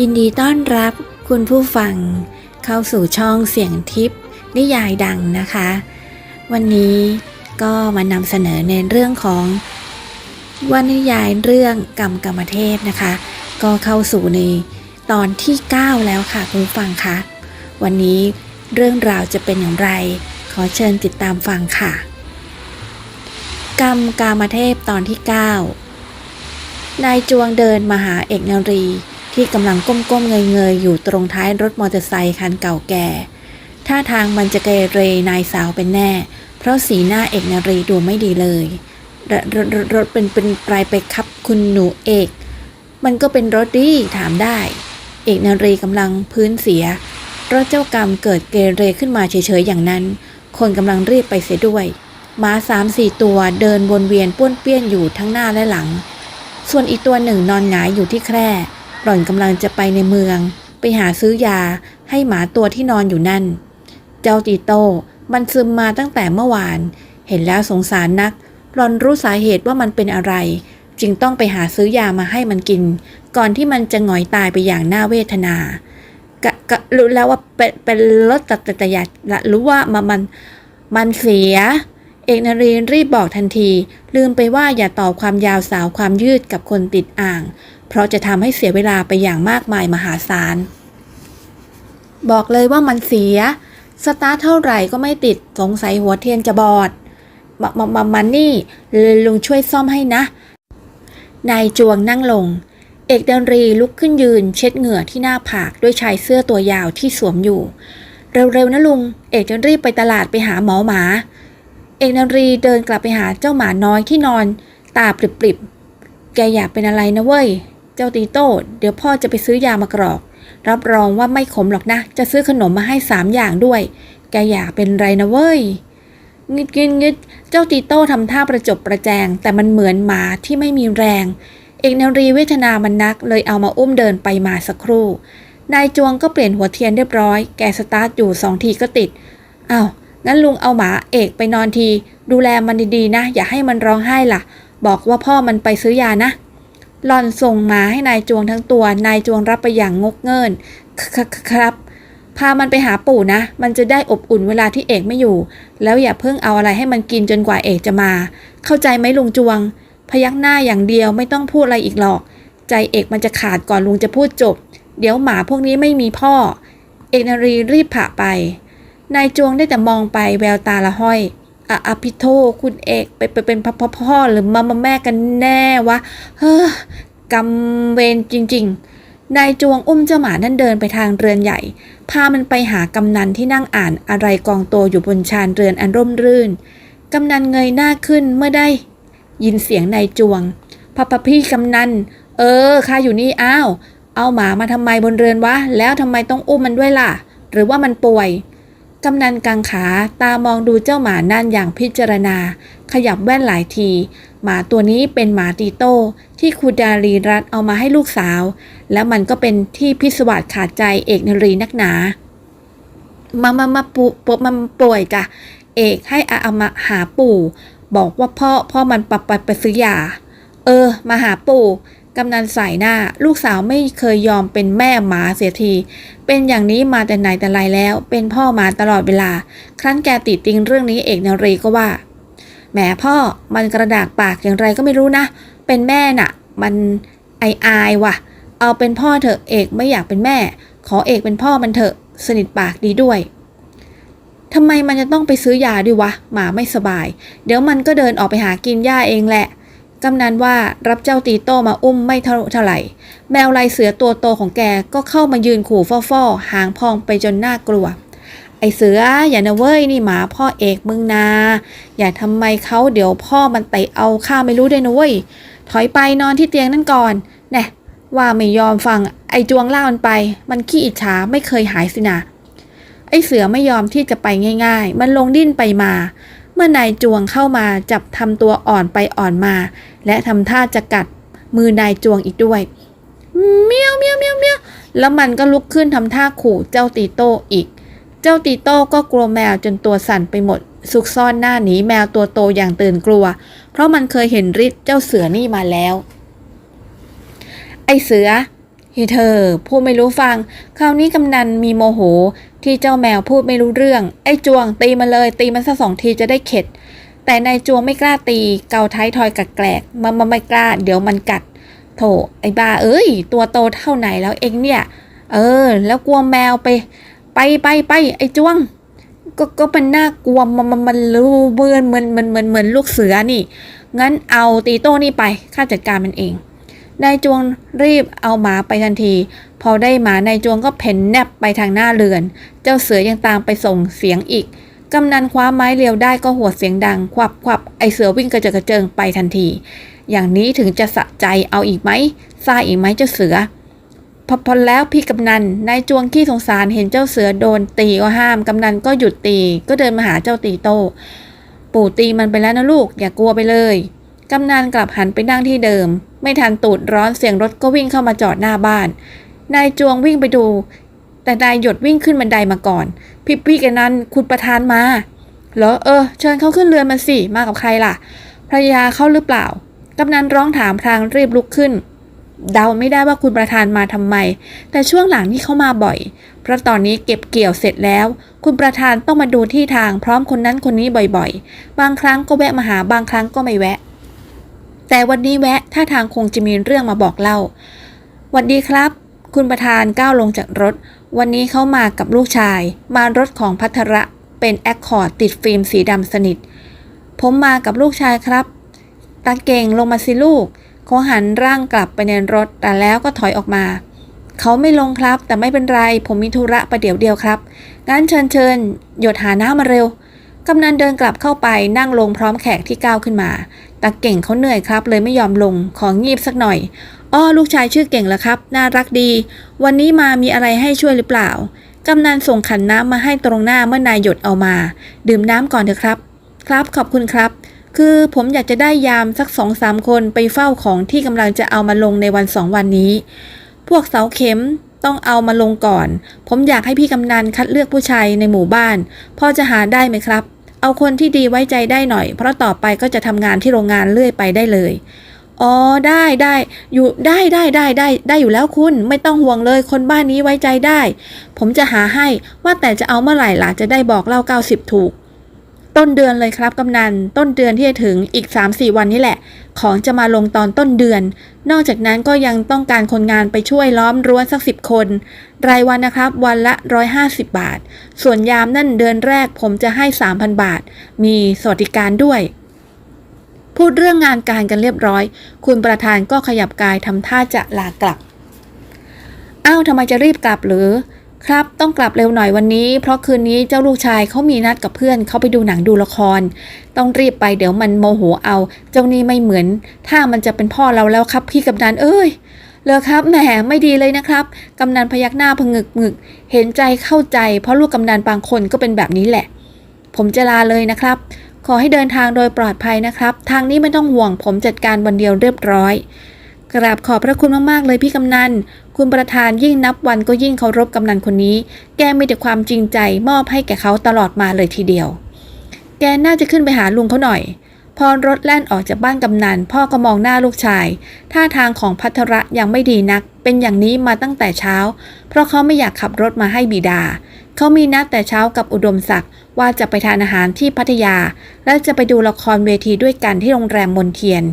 ยินดีต้อนรับคุณผู้ฟัง เข้าสู่ช่องเสียงทิพย์นิยายดังนะคะ วันนี้ก็มานำเสนอในเรื่องของวรรณนิยายเรื่องกรรมกรรมเทพนะคะ ก็เข้าสู่ในตอนที่ 9 แล้วค่ะคุณผู้ฟังคะวันนี้เรื่องราวจะเป็นอย่างไร ขอเชิญติดตามฟังค่ะ กรรมกามเทพตอนที่ 9นายจวงเดินมาหาเอกนารี ที่กำลังก้มๆเงยๆอยู่ตรงท้ายรถมอเตอร์ไซคันเก่าแก่ ท่าทางมันจะเกเรนายสาวเป็นแน่ เพราะสีหน้าเอกนารีดูไม่ดีเลยรรถรรถเป็นเป็นปลายไปครับคุณหนูเอก มันก็เป็นรถดีถามได้ เอกนารีกำลังพื้นเสียเพราะเจ้ากรรมเกิดเกเรขึ้นมาเฉยๆอย่างนั้น คนกำลังรีบไปเสียด้วยม้าสามสี่ตัวเดินวนเวียนป้วนเปี้ยนอยู่ทั้งหน้าและหลัง ส่วนอีกตัวหนึ่งนอนหงายอยู่ที่แคร่ หล่อนกำลังจะไปในเมือง ไปหาซื้อยาให้หมาตัวที่นอนอยู่นั่น เจ้าตีโต้มันซึมมาตั้งแต่เมื่อวาน เห็นแล้วสงสารนัก หลอนรู้สาเหตุว่ามันเป็นอะไร จึงต้องไปหาซื้อยามาให้มันกิน ก่อนที่มันจะหงอยตายไปอย่างน่าเวทนากกรู้แล้วว่าเป็นเป็นรถตัดแต่อยากละรู้ว่ามันมันมันเสีย เอกนารีนรีบบอกทันที ลืมไปว่าอย่าต่อความยาวสาวความยืดกับคนติดอ่าง เพราะจะทำให้เสียเวลาไปอย่างมากมายมหาศาล บอกเลยว่ามันเสีย สตาร์ทเท่าไหร่ก็ไม่ติดสงสัยหัวเทียนจะบอดมามามามันนี่ลุงช่วยซ่อมให้นะ นายจวงนั่งลง เอกเดนรีลุกขึ้นยืน เช็ดเหงื่อที่หน้าผากด้วยชายเสื้อตัวยาวที่สวมอยู่ เร็วๆนะลุง เอกจะรีบไปตลาดไปหาหมอหมา เอกเดนรีเดินกลับไปหาเจ้าหมาน้อยที่นอน ตาปริบๆ แกอยากเป็นอะไรนะเว้ย เจ้าตีโต้ เดี๋ยวพ่อจะไปซื้อยามากรอก รับรองว่าไม่ขมหรอกนะ จะซื้อขนมมาให้สามอย่างด้วย แกอยากเป็นไรนะเว้ยงึดงึดงึดเจ้าตีโต้ทำท่าประจบประแจง แต่มันเหมือนหมาที่ไม่มีแรง เอกนารีเวทนามันนักเลยเอามาอุ้มเดินไปมาสักครู่ นายจวงก็เปลี่ยนหัวเทียนเรียบร้อย แกสตาร์ทอยู่สองทีก็ติดอ้าวงั้นลุงเอาหมาเอกไปนอนที ดูแลมันดีๆนะ อย่าให้มันร้องไห้ล่ะ บอกว่าพ่อมันไปซื้อยานะ หลอนส่งหมาให้นายจวงทั้งตัว นายจวงรับไปอย่างงกเงินคครับ พามันไปหาปู่นะ มันจะได้อบอุ่นเวลาที่เอกไม่อยู่ แล้วอย่าเพิ่งเอาอะไรให้มันกินจนกว่าเอกจะมา เข้าใจไหมลุงจวง พยักหน้าอย่างเดียวไม่ต้องพูดอะไรอีกหรอก ใจเอกมันจะขาดก่อนลุงจะพูดจบ เดี๋ยวหมาพวกนี้ไม่มีพ่อ เอกนารีรีบผ่าไป นายจวงได้แต่มองไปแววตาละห้อย อะอภิโทคุณเอกไปไปเป็นพ่อพ่อพ่อหรือมามาแม่กันแน่วะเฮ้อกำเวรจริง ๆ นายจวงอุ้มเจ้าหมานั่นเดินไปทางเรือนใหญ่ พามันไปหากำนันที่นั่งอ่านอะไรกองโตอยู่บนชานเรือนอันร่มรื่น กำนันเงยหน้าขึ้นเมื่อได้ยินเสียงนายจวงพะพะพี่กำนัน เออข้าอยู่นี่อ้าว เอาหมามาทำไมบนเรือนวะ แล้วทำไมต้องอุ้มมันด้วยล่ะ หรือว่ามันป่วย กำนันกังขาตามองดูเจ้าหมานั่นอย่างพิจารณา ขยับแว่นหลายที หมาตัวนี้เป็นหมาตีโต้ที่ครูดารีรัตเอามาให้ลูกสาว แล้วมันก็เป็นที่พิศวาสขาดใจเอกนรีนักหนา มามามาปูปมันป่วยจ้ะเอกให้อาอามาหาปู่ บอกว่าพ่อพ่อมันปับไปไปซื้อยา เออ มาหาปู่ กำนันใส่หน้าลูกสาวไม่เคยยอมเป็นแม่หมาเสียที เป็นอย่างนี้มาแต่ไหนแต่ไรแล้ว เป็นพ่อมาตลอดเวลา ครั้นแกติดติงเรื่องนี้เอกนารีก็ว่าแหมพ่อมันกระดากปากอย่างไรก็ไม่รู้นะ เป็นแม่น่ะ มันไออายว่ะ เอาเป็นพ่อเถอะเอกไม่อยากเป็นแม่ ขอเอกเป็นพ่อมันเถอะสนิทปากดีด้วยทำไมมันจะต้องไปซื้อยาด้วยวะหมาไม่สบาย เดี๋ยวมันก็เดินออกไปหากินหญ้าเองแหละ กำนันว่ารับเจ้าตีโต้มาอุ้มไม่เท่าไหร่ แมวลายเสือตัวโตของแกก็เข้ามายืนขู่ฟ่อๆ หางพองไปจนน่ากลัว ไอเสืออย่านะเว้ยนี่หมาพ่อเอกมึงนา อย่าทำไมเขาเดี๋ยวพ่อมันเตะเอาข้าไม่รู้ด้วยนะเว้ย ถอยไปนอนที่เตียงนั่นก่อนแน่ว่าไม่ยอมฟังไอจวงล่ามันไป มันขี้อิจฉาไม่เคยหายสินะไอเสือไม่ยอมที่จะไปง่าย ๆ มันลงดิ้นไปมา เมื่อนายจวงเข้ามาจับทำตัวอ่อนไปอ่อนมา และทำท่าจะกัดมือนายจวงอีกด้วยเมียวเมียวเมียวเมียวแล้วมันก็ลุกขึ้นทำท่าขู่เจ้าตีโต้อีก เจ้าตีโต้ก็กลัวแมวจนตัวสั่นไปหมด ซุกซ่อนหน้าหนีแมวตัวโตอย่างตื่นกลัว เพราะมันเคยเห็นฤทธิ์เจ้าเสือนี่มาแล้ว ไอเสือเฮเธอพูดไม่รู้ฟัง คราวนี้กำนันมีโมโห ที่เจ้าแมวพูดไม่รู้เรื่อง ไอ้จวงตีมันเลย ตีมันสักสองทีจะได้เข็ด แต่นายจวงไม่กล้าตี เกาท้ายทอยกัดแกลกมันมันไม่กล้า เดี๋ยวมันกัด โถไอ้บ้าเอ้ย ตัวโตเท่าไหนแล้วเองเนี่ย เออ แล้วกลัวแมวไป ไปไปไปไอ้จวงก็ก็มันน่ากลัวมันมันมันรู้เหมือนเหมือนเหมือนเหมือนเหมือนลูกเสือนี่ งั้นเอาตีโต้นี่ไปข้าจัดการมันเองนายจวงรีบเอาหมาไปทันที พอได้หมานายจวงก็เพ่นแนบไปทางหน้าเรือน เจ้าเสือยังตามไปส่งเสียงอีกกำนันคว้าไม้เรียวได้ก็หัวเสียงดัง ควับควับไอเสือวิ่งกระเจิงกระเจิงไปทันที อย่างนี้ถึงจะสะใจเอาอีกไหมซ่าอีกไหมเจ้าเสือ พอพอแล้วพี่กำนันนายจวงขี้สงสารเห็นเจ้าเสือโดนตีก็ห้าม กำนันก็หยุดตีก็เดินมาหาเจ้าตีโต ปู่ตีมันไปแล้วนะลูก อย่ากลัวไปเลย กำนันกลับหันไปนั่งที่เดิม ไม่ทันตูดร้อนเสียงรถก็วิ่งเข้ามาจอดหน้าบ้าน นายจวงวิ่งไปดู แต่นายหยดวิ่งขึ้นบันไดมาก่อน พี่พี่กันนั้นคุณประธานมา เหรอเออ เชิญเขาขึ้นเรือนมาสิ มากับใครล่ะภรรยาเขาหรือเปล่ากำนันร้องถามพลางรีบลุกขึ้น เดาไม่ได้ว่าคุณประธานมาทำไม แต่ช่วงหลังนี่เขามาบ่อย เพราะตอนนี้เก็บเกี่ยวเสร็จแล้ว คุณประธานต้องมาดูที่ทางพร้อมคนนั้นคนนี้บ่อยๆ บางครั้งก็แวะมาหาบางครั้งก็ไม่แวะ แต่วันนี้แวะท่าทางคงจะมีเรื่องมาบอกเล่าหวัดดีครับ คุณประธานก้าวลงจากรถ วันนี้เขามากับลูกชาย มารถของพัทระเป็นแอคคอร์ดติดฟิล์มสีดำสนิท ผมมากับลูกชายครับตาเก่งลงมาสิลูกเขาหันร่างกลับไปในรถ แต่แล้วก็ถอยออกมา เขาไม่ลงครับ แต่ไม่เป็นไร ผมมีธุระประเดี๋ยวเดียวครับ งั้นเชิญเชิญหยดหาน้ำมาเร็ว กำนันเดินกลับเข้าไปนั่งลงพร้อมแขกที่ก้าวขึ้นมา ตาเก่งเขาเหนื่อยครับ เลยไม่ยอมลง ของีบสักหน่อย อ้อลูกชายชื่อเก่งเหรอครับ น่ารักดี วันนี้มามีอะไรให้ช่วยหรือเปล่า กำนันส่งขันน้ำมาให้ตรงหน้าเมื่อนายหยดเอามา ดื่มน้ำก่อนเถอะครับ ครับขอบคุณครับ คือผมอยากจะได้ยามสักสองสามคนไปเฝ้าของที่กำลังจะเอามาลงในวันสองวันนี้ พวกเสาเข็มต้องเอามาลงก่อน ผมอยากให้พี่กำนันคัดเลือกผู้ชายในหมู่บ้าน พอจะหาได้ไหมครับ เอาคนที่ดีไว้ใจได้หน่อย เพราะต่อไปก็จะทำงานที่โรงงานเรื่อยไปได้เลย อ๋อได้ได้อยู่ได้ได้ได้ได้ได้อยู่แล้วคุณไม่ต้องห่วงเลยคนบ้านนี้ไว้ใจได้ ผมจะหาให้ว่าแต่จะเอาเมื่อไหร่ล่ะจะได้บอกเล่า 90 ถูก ต้นเดือนเลยครับกำนัน ต้นเดือนที่จะถึงอีก 3-4 วันนี้แหละ ของจะมาลงตอนต้นเดือน นอกจากนั้นก็ยังต้องการคนงานไปช่วยล้อมรั้วสักสิบคน รายวันนะครับ วันละ 150 บาท ส่วนยามนั่นเดือนแรกผมจะให้ 3,000 บาท มีสวัสดิการด้วย พูดเรื่องงานการกันเรียบร้อย คุณประธานก็ขยับกายทำท่าจะลากลับ อ้าวทำไมจะรีบกลับหรือ ครับต้องกลับเร็วหน่อยวันนี้ เพราะคืนนี้เจ้าลูกชายเขามีนัดกับเพื่อนเขาไปดูหนังดูละคร ต้องรีบไปเดี๋ยวมันโมโหเอา เจ้านี่ไม่เหมือน ถ้ามันจะเป็นพ่อเราแล้วครับพี่กำนันเอ้ยเลอครับแหมไม่ดีเลยนะครับ กำนันพยักหน้าพงึกงึก เห็นใจเข้าใจ เพราะลูกกำนันบางคนก็เป็นแบบนี้แหละ ผมจะลาเลยนะครับ ขอให้เดินทางโดยปลอดภัยนะครับ ทางนี้ไม่ต้องห่วงผมจัดการวันเดียวเรียบร้อย กราบขอบพระคุณมากๆเลยพี่กำนัน คุณประธานยิ่งนับวันก็ยิ่งเคารพกำนันคนนี้ แกมีแต่ความจริงใจมอบให้แก่เขาตลอดมาเลยทีเดียว แกน่าจะขึ้นไปหาลุงเขาหน่อย พอรถแล่นออกจากบ้านกำนัน พ่อก็มองหน้าลูกชาย ท่าทางของพัทระยังไม่ดีนัก เป็นอย่างนี้มาตั้งแต่เช้า เพราะเขาไม่อยากขับรถมาให้บิดา เขามีนัดแต่เช้ากับอุดมศักดิ์ว่าจะไปทานอาหารที่พัทยา และจะไปดูละครเวทีด้วยกันที่โรงแรมมนเทียน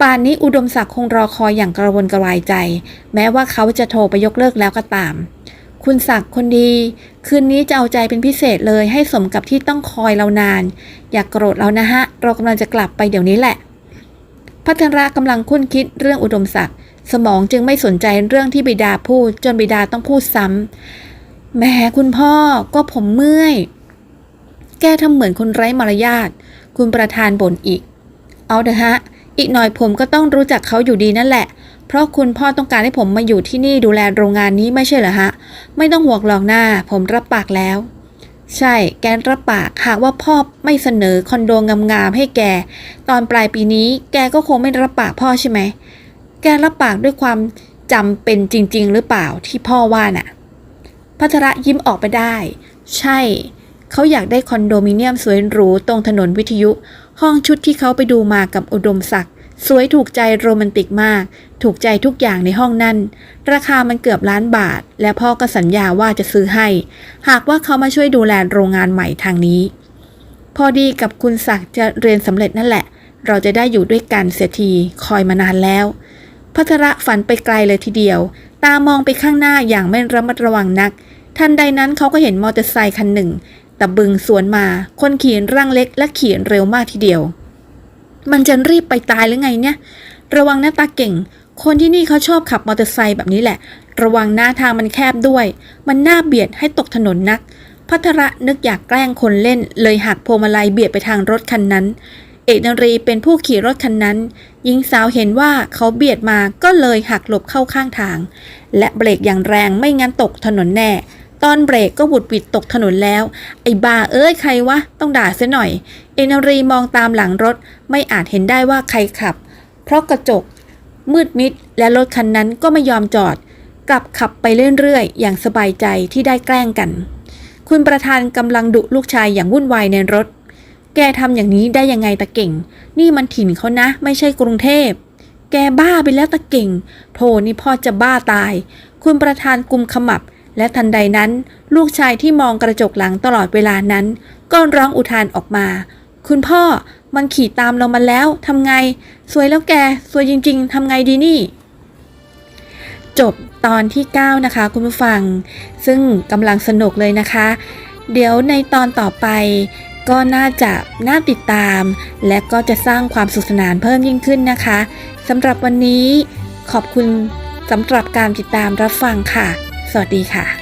ป่านนี้อุดมศักดิ์คงรอคอยอย่างกระวนกระวายใจ แม้ว่าเขาจะโทรไปยกเลิกแล้วก็ตาม คุณศักดิ์คนดี คืนนี้จะเอาใจเป็นพิเศษเลยให้สมกับที่ต้องคอยเรานาน อย่ากโกรธเรานะฮะ เรากำลังจะกลับไปเดี๋ยวนี้แหละ พัทระกำลังคุ้นคิดเรื่องอุดมศักดิ์สมองจึงไม่สนใจเรื่องที่บิดาพูด จนบิดาต้องพูดซ้ำแหมคุณพ่อก็ผมเมื่อย แกทำเหมือนคนไร้มารยาท คุณประธานบ่นอีก เอาเถอะฮะ อีกหน่อยผมก็ต้องรู้จักเขาอยู่ดีนั่นแหละ เพราะคุณพ่อต้องการให้ผมมาอยู่ที่นี่ดูแลโรงงานนี้ไม่ใช่เหรอฮะ ไม่ต้องห่วงหรอกหน้า ผมรับปากแล้ว ใช่ แกรับปาก หากว่าพ่อไม่เสนอคอนโดงามๆให้แก ตอนปลายปีนี้ แกก็คงไม่รับปากพ่อใช่ไหม แกรับปากด้วยความจำเป็นจริง ๆ หรือเปล่าที่พ่อว่าน่ะ พัทระยิ้มออกไปได้ ใช่ เขาอยากได้คอนโดมิเนียมสวยหรูตรงถนนวิทยุ ห้องชุดที่เขาไปดูมากับอุดมศักดิ์ สวยถูกใจโรแมนติกมาก ถูกใจทุกอย่างในห้องนั้น ราคามันเกือบล้านบาท และพ่อก็สัญญาว่าจะซื้อให้ หากว่าเขามาช่วยดูแลโรงงานใหม่ทางนี้ พอดีกับคุณศักดิ์จะเรียนสำเร็จนั่นแหละ เราจะได้อยู่ด้วยกันเสียทีคอยมานานแล้ว พัทระฝันไปไกลเลยทีเดียว ตามองไปข้างหน้าอย่างไม่ระมัดระวังนัก ทันใดนั้นเขาก็เห็นมอเตอร์ไซคันหนึ่งตะบึงสวนมา คนขี่ร่างเล็กและขี่เร็วมากทีเดียว มันจะรีบไปตายหรือไงเนี่ย ระวังหน้าตาเก่ง คนที่นี่เขาชอบขับมอเตอร์ไซค์แบบนี้แหละ ระวังหน้าทางมันแคบด้วย มันน่าเบียดให้ตกถนนนัก พัทระนึกอยากแกล้งคนเล่น เลยหักพวงมาลัยเบียดไปทางรถคันนั้น เอกนรีเป็นผู้ขี่รถคันนั้น หญิงสาวเห็นว่าเขาเบียดมาก็เลยหักหลบเข้าข้างทาง และเบรกอย่างแรงไม่งั้นตกถนนแน่ ตอนเบรกก็บุดบิดตกถนนแล้ว ไอ้บาเอ้ยใครวะ ต้องด่าเสียหน่อย เอกนรีมองตามหลังรถไม่อาจเห็นได้ว่าใครขับ เพราะกระจก มืดมิดและรถคันนั้นก็ไม่ยอมจอด กลับขับไปเรื่อยๆ อย่างสบายใจที่ได้แกล้งกัน คุณประธานกำลังดุลูกชายอย่างวุ่นวายในรถ แกทำอย่างนี้ได้ยังไงตะเก่ง นี่มันถิ่นเขานะ ไม่ใช่กรุงเทพแกบ้าไปแล้วตะเก่งโธ่นี่พ่อจะบ้าตาย คุณประธานกุมขมับ และทันใดนั้น ลูกชายที่มองกระจกหลังตลอดเวลานั้น ก็ร้องอุทานออกมา คุณพ่อมันขี่ตามเรามาแล้วทำไง สวยแล้วแก สวยจริง ๆทำไงดีนี่ จบตอนที่ 9 นะคะ คุณผู้ฟัง ซึ่งกำลังสนุกเลยนะคะ เดี๋ยวในตอนต่อไปก็น่าจะน่าติดตาม และก็จะสร้างความสุขสนานเพิ่มยิ่งขึ้นนะคะสำหรับวันนี้ขอบคุณสำหรับการติดตามรับฟังค่ะ สวัสดีค่ะ